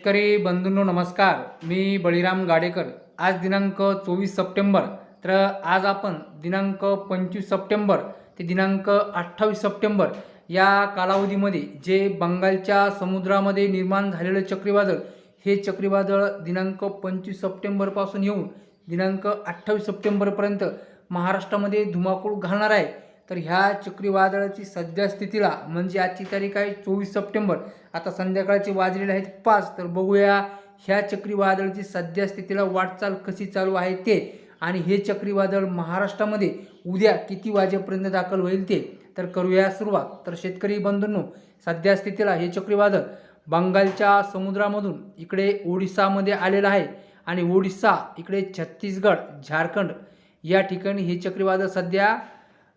शेतकरी बंधूंनो नमस्कार. मी बळीराम गाडेकर. आज दिनांक चोवीस सप्टेंबर तर आज आपण दिनांक पंचवीस सप्टेंबर ते दिनांक अठ्ठावीस सप्टेंबर या कालावधीमध्ये जे बंगालच्या समुद्रामध्ये निर्माण झालेलं चक्रीवादळ हे चक्रीवादळ दिनांक पंचवीस सप्टेंबरपासून येऊन दिनांक अठ्ठावीस सप्टेंबरपर्यंत महाराष्ट्रामध्ये धुमाकूळ घालणार आहे. तर ह्या चक्रीवादळाची सद्यस्थितीला म्हणजे आजची तारीख आहे चोवीस सप्टेंबर. आता संध्याकाळचे वाजलेले आहेत पाच. तर बघूया ह्या चक्रीवादळाची सद्यस्थितीला वाटचाल कशी चालू आहे ते. आणि हे चक्रीवादळ महाराष्ट्रामध्ये उद्या किती वाजेपर्यंत दाखल होईल ते. तर करूया सुरुवात. तर शेतकरी बंधूंनो सध्या स्थितीला हे चक्रीवादळ बंगालच्या समुद्रामधून इकडे ओडिसामध्ये आलेलं आहे. आणि ओडिसा इकडे छत्तीसगड झारखंड या ठिकाणी हे चक्रीवादळ सध्या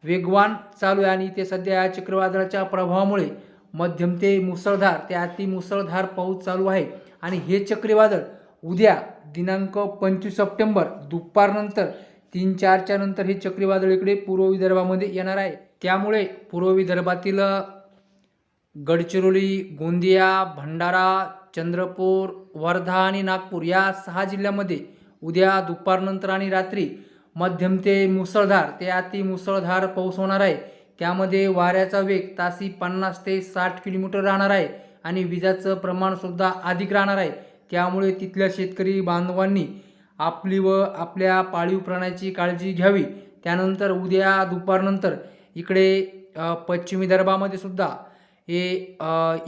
वेगवान चालू आहे आणि ते सध्या या चक्रीवादळाच्या प्रभावामुळे मध्यम ते मुसळधार ते अति मुसळधार पाऊस चालू आहे. आणि हे चक्रीवादळ उद्या दिनांक पंचवीस सप्टेंबर दुपारनंतर तीन चारच्या नंतर हे चक्रीवादळ इकडे पूर्व विदर्भामध्ये येणार आहे. त्यामुळे पूर्व विदर्भातील गडचिरोली गोंदिया भंडारा चंद्रपूर वर्धा आणि नागपूर या सहा जिल्ह्यामध्ये उद्या दुपारनंतर आणि रात्री मध्यम ते मुसळधार ते अति मुसळधार पाऊस होणार आहे. त्यामध्ये वाऱ्याचा वेग तासी पन्नास ते साठ किलोमीटर राहणार आहे आणि विजाचं प्रमाणसुद्धा अधिक राहणार आहे. त्यामुळे तिथल्या शेतकरी बांधवांनी आपली व आपल्या पाळीव प्राण्याची काळजी घ्यावी. त्यानंतर उद्या दुपारनंतर इकडे पश्चिम विदर्भामध्ये सुद्धा हे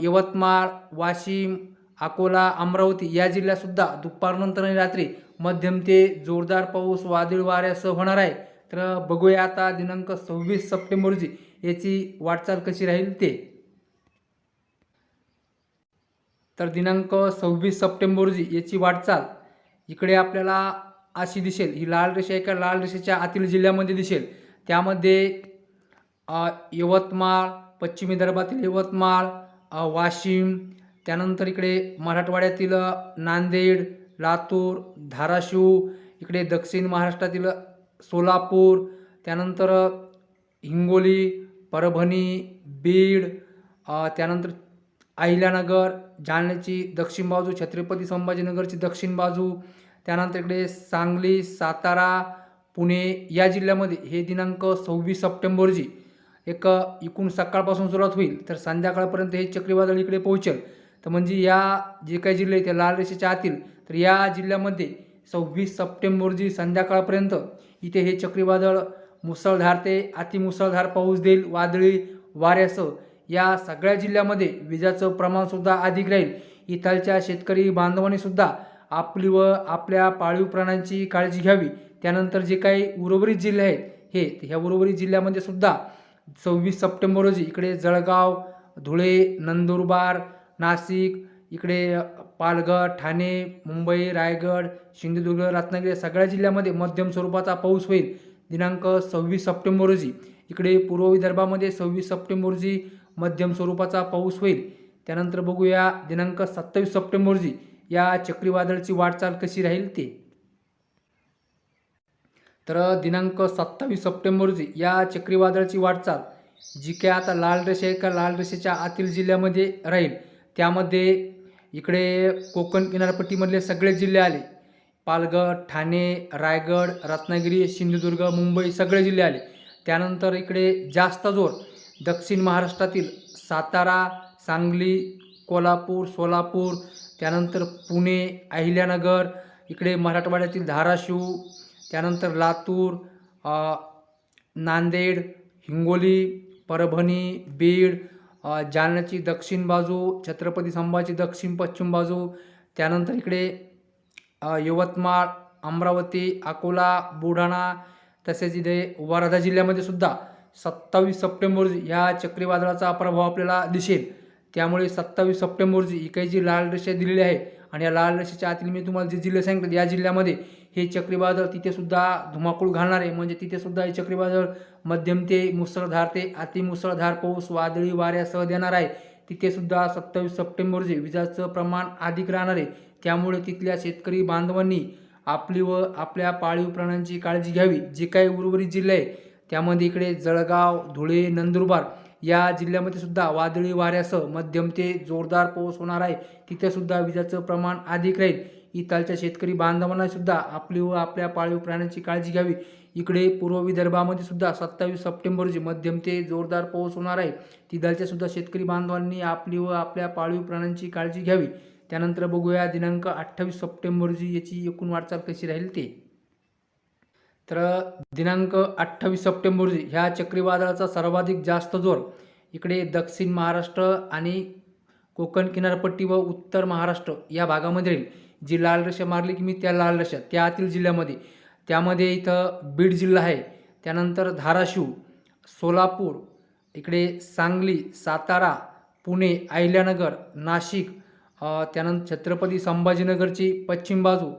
यवतमाळ वाशिम अकोला अमरावती या जिल्ह्यातसुद्धा दुपारनंतर आणि रात्री मध्यम ते जोरदार पाऊस वादळ वाऱ्यासह होणार आहे. तर बघूया आता दिनांक सव्वीस सप्टेंबर रोजी याची वाटचाल कशी राहील ते. तर दिनांक सव्वीस सप्टेंबर रोजी याची वाटचाल इकडे आपल्याला अशी दिसेल. ही लाल रेषा एका लाल रेषेच्या आतील जिल्ह्यामध्ये दिसेल. त्यामध्ये यवतमाळ पश्चिम विदर्भातील यवतमाळ वाशिम त्यानंतर इकडे मराठवाड्यातील नांदेड लातूर धाराशिव इकडे दक्षिण महाराष्ट्रातील सोलापूर त्यानंतर हिंगोली परभणी बीड त्यानंतर अहिल्यानगर जालन्याची दक्षिण बाजू छत्रपती संभाजीनगरची दक्षिण बाजू त्यानंतर इकडे सांगली सातारा पुणे या जिल्ह्यामध्ये हे दिनांक सव्वीस सप्टेंबर रोजी एक एकूण सकाळपासून सुरुवात होईल. तर संध्याकाळपर्यंत हे चक्रीवादळ इकडे पोहोचेल. तर म्हणजे या जे काही जिल्हे आहेत त्या लाल रेषेच्या आतील तर या जिल्ह्यामध्ये सव्वीस सप्टेंबर रोजी संध्याकाळपर्यंत इथे हे चक्रीवादळ मुसळधार ते अतिमुसळधार पाऊस देईल वादळी वाऱ्यासह या सगळ्या जिल्ह्यामध्ये विजाचं प्रमाणसुद्धा अधिक राहील. इथालच्या शेतकरी बांधवांनीसुद्धा आपली व आपल्या पाळीव प्राण्यांची काळजी घ्यावी. त्यानंतर जे काही उर्वरित जिल्हे आहेत हे ह्या उर्वरित जिल्ह्यामध्ये सुद्धा सव्वीस सप्टेंबर रोजी इकडे जळगाव धुळे नंदुरबार नाशिक इकडे पालघर ठाणे मुंबई रायगड सिंधुदुर्ग रत्नागिरी सगळ्या जिल्ह्यामध्ये मध्यम स्वरूपाचा पाऊस होईल. दिनांक सव्वीस सप्टेंबर रोजी. इकडे पूर्व विदर्भामध्ये सव्वीस सप्टेंबर रोजी मध्यम स्वरूपाचा पाऊस होईल. त्यानंतर बघूया दिनांक सत्तावीस सप्टेंबर रोजी या चक्रीवादळाची वाटचाल कशी राहील ते. तर दिनांक सत्तावीस सप्टेंबर रोजी या चक्रीवादळाची वाटचाल जी काय आता लाल रेषा आहे का लाल रेषेच्या आतील जिल्ह्यामध्ये राहील. त्यामध्ये इकडे कोकण किनारपट्टीमधले सगळे जिल्हे आले. पालघर ठाणे रायगड रत्नागिरी सिंधुदुर्ग मुंबई सगळे जिल्हे आले. त्यानंतर इकडे जास्त जोर दक्षिण महाराष्ट्रातील सातारा सांगली कोल्हापूर सोलापूर त्यानंतर पुणे अहिल्यानगर इकडे मराठवाड्यातील धाराशिव त्यानंतर लातूर नांदेड हिंगोली परभणी बीड जालन्याची दक्षिण बाजू छत्रपती संभाजी दक्षिण पश्चिम बाजू त्यानंतर इकडे यवतमाळ अमरावती अकोला बुलढाणा तसेच इथे वर्धा जिल्ह्यामध्ये सुद्धा सत्तावीस सप्टेंबर या चक्रीवादळाचा प्रभाव आपल्याला दिसेल. त्यामुळे सत्तावीस सप्टेंबर रोजी ही काही जी लाल रेषा दिलेली आहे. आणि या लाल रेषेच्या आतील मी तुम्हाला जे जिल्हे सांगितले या जिल्ह्यामध्ये हे चक्रीवादळ तिथेसुद्धा धुमाकूळ घालणार आहे. म्हणजे तिथेसुद्धा हे चक्रीवादळ मध्यम ते मुसळधार ते अतिमुसळधार पाऊस वादळी वाऱ्यासह देणार आहे. तिथेसुद्धा सत्तावीस सप्टेंबर रोजी विजाचं प्रमाण अधिक राहणार आहे. त्यामुळे तिथल्या शेतकरी बांधवांनी आपली व आपल्या पाळीव प्राण्यांची काळजी घ्यावी. जे काही उर्वरित जिल्हे आहे त्यामध्ये इकडे जळगाव धुळे नंदुरबार या जिल्ह्यामध्ये सुद्धा वादळी वाऱ्यासह मध्यम ते जोरदार पाऊस होणार आहे. तिथेसुद्धा विजाचं प्रमाण अधिक राहील. इथालच्या शेतकरी बांधवांना सुद्धा आपली व आपल्या पाळीव प्राण्यांची काळजी घ्यावी. इकडे पूर्व विदर्भामध्ये सुद्धा सत्तावीस सप्टेंबर रोजी मध्यम ते जोरदार पाऊस होणार आहे. तिथालच्या सुद्धा शेतकरी बांधवांनी आपली व आपल्या पाळीव प्राण्यांची काळजी घ्यावी. त्यानंतर बघूया दिनांक अठ्ठावीस सप्टेंबर रोजी याची एकूण वाटचाल कशी राहील ते. तर दिनांक अठ्ठावीस सप्टेंबर रोजी ह्या चक्रीवादळाचा सर्वाधिक जास्त जोर इकडे दक्षिण महाराष्ट्र आणि कोकण किनारपट्टी व उत्तर महाराष्ट्र या भागामध्ये राहील. जी लाल रेषा मारली की मी त्या लाल रेषा त्या आतील जिल्ह्यामध्ये. त्यामध्ये इथं बीड जिल्हा आहे. त्यानंतर धाराशिव सोलापूर इकडे सांगली सातारा पुणे अहिल्यानगर नाशिक त्यानंतर छत्रपती संभाजीनगरची पश्चिम बाजू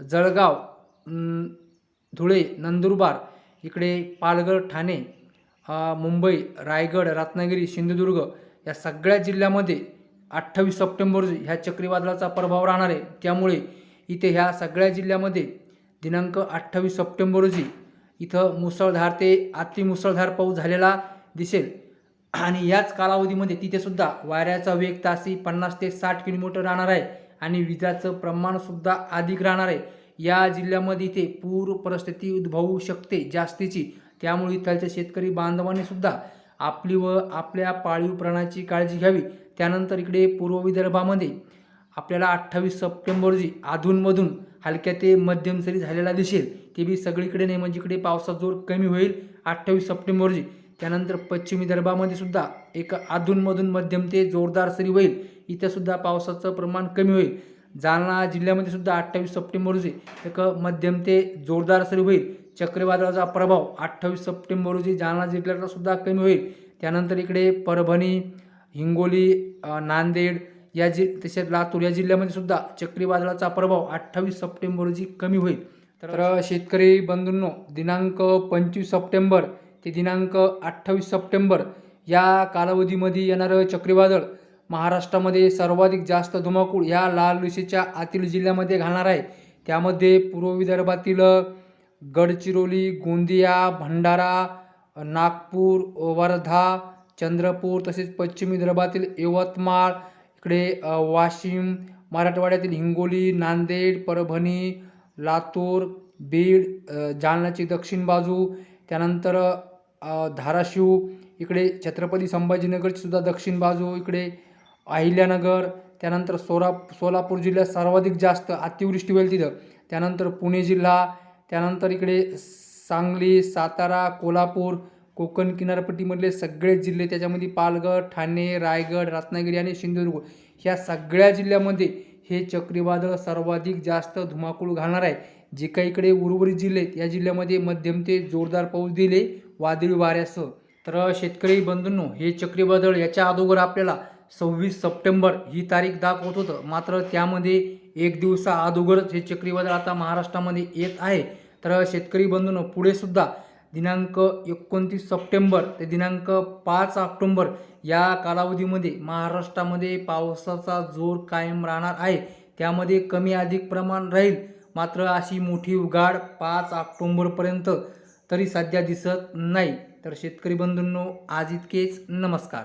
जळगाव धुळे नंदुरबार इकडे पालघर ठाणे मुंबई रायगड रत्नागिरी सिंधुदुर्ग या सगळ्या जिल्ह्यामध्ये अठ्ठावीस सप्टेंबर रोजी ह्या चक्रीवादळाचा प्रभाव राहणार आहे. त्यामुळे इथे ह्या सगळ्या जिल्ह्यामध्ये दिनांक अठ्ठावीस सप्टेंबर रोजी इथं मुसळधार ते अतिमुसळधार पाऊस झालेला दिसेल. आणि याच कालावधीमध्ये तिथेसुद्धा वाऱ्याचा वेग तासी पन्नास ते साठ किलोमीटर राहणार आहे. आणि विजाचं प्रमाणसुद्धा अधिक राहणार आहे. या जिल्ह्यामध्ये इथे पूर परिस्थिती उद्भवू शकते जास्तीची. त्यामुळे इथलच्या शेतकरी बांधवांनी सुद्धा आपली व आपल्या पाळीव प्राण्याची काळजी घ्यावी. त्यानंतर इकडे पूर्व विदर्भामध्ये आपल्याला अठ्ठावीस सप्टेंबर रोजी अधूनमधून हलक्या ते मध्यम सरी झालेला दिसेल. ते बी सगळीकडे नाही म्हणजे इकडे पावसाचा जोर कमी होईल अठ्ठावीस सप्टेंबर रोजी. त्यानंतर पश्चिम विदर्भामध्ये सुद्धा एक अधूनमधून मध्यम ते जोरदार सरी होईल. इथंसुद्धा पावसाचं प्रमाण कमी होईल. जालना जिल्ह्यामध्ये सुद्धा अठ्ठावीस सप्टेंबर रोजी एक मध्यम ते जोरदार सरी होईल. चक्रीवादळाचा प्रभाव अठ्ठावीस सप्टेंबर रोजी जालना जिल्ह्याला सुद्धा कमी होईल. त्यानंतर इकडे परभणी हिंगोली नांदेड या जि तसेच लातूर या जिल्ह्यामध्ये सुद्धा चक्रीवादळाचा प्रभाव अठ्ठावीस सप्टेंबर रोजी कमी होईल. तर शेतकरी बंधूंनो दिनांक पंचवीस सप्टेंबर ते दिनांक अठ्ठावीस सप्टेंबर या कालावधीमध्ये येणारं चक्रीवादळ महाराष्ट्रामध्ये सर्वाधिक जास्त धुमाकूळ ह्या लाल रेषेच्या आतील जिल्ह्यामध्ये घालणार आहे. त्यामध्ये पूर्व विदर्भातील गडचिरोली गोंदिया भंडारा नागपूर वर्धा चंद्रपूर तसेच पश्चिम विदर्भातील यवतमाळ इकडे वाशिम मराठवाड्यातील हिंगोली नांदेड परभणी लातूर बीड जालनाची दक्षिण बाजू त्यानंतर धाराशिव इकडे छत्रपती संभाजीनगरची सुद्धा दक्षिण बाजू इकडे अहिल्यानगर त्यानंतर सोला सोलापूर जिल्ह्यात सर्वाधिक जास्त अतिवृष्टी होईल तिथं. त्यानंतर पुणे जिल्हा त्यानंतर इकडे सांगली सातारा कोल्हापूर कोकण किनारपट्टीमधले सगळे जिल्हे त्याच्यामध्ये पालघर ठाणे रायगड रत्नागिरी आणि सिंधुदुर्ग ह्या सगळ्या जिल्ह्यामध्ये हे चक्रीवादळ सर्वाधिक जास्त धुमाकूळ घालणार आहे. जे काही इकडे उर्वरित जिल्हे आहेत या जिल्ह्यामध्ये मध्यम ते जोरदार पाऊस दिले वादळी वाऱ्यासह. तर शेतकरी बंधूंनो हे चक्रीवादळ याच्या अगोदर आपल्याला सव्वीस सप्टेंबर ही तारीख दाखवत होतं. मात्र त्यामध्ये एक दिवसा अगोदरच हे चक्रीवादळ आता महाराष्ट्रामध्ये येत आहे तर शेतकरी बंधूंनो पुढेसुद्धा दिनांक एकोणतीस सप्टेंबर ते दिनांक पाच ऑक्टोंबर या कालावधीमध्ये महाराष्ट्रामध्ये पावसाचा जोर कायम राहणार आहे. त्यामध्ये कमी अधिक प्रमाण राहील. मात्र अशी मोठी उघाड पाच ऑक्टोंबरपर्यंत तरी सध्या दिसत नाही. तर शेतकरी बंधूंनो आज इतकेच. नमस्कार.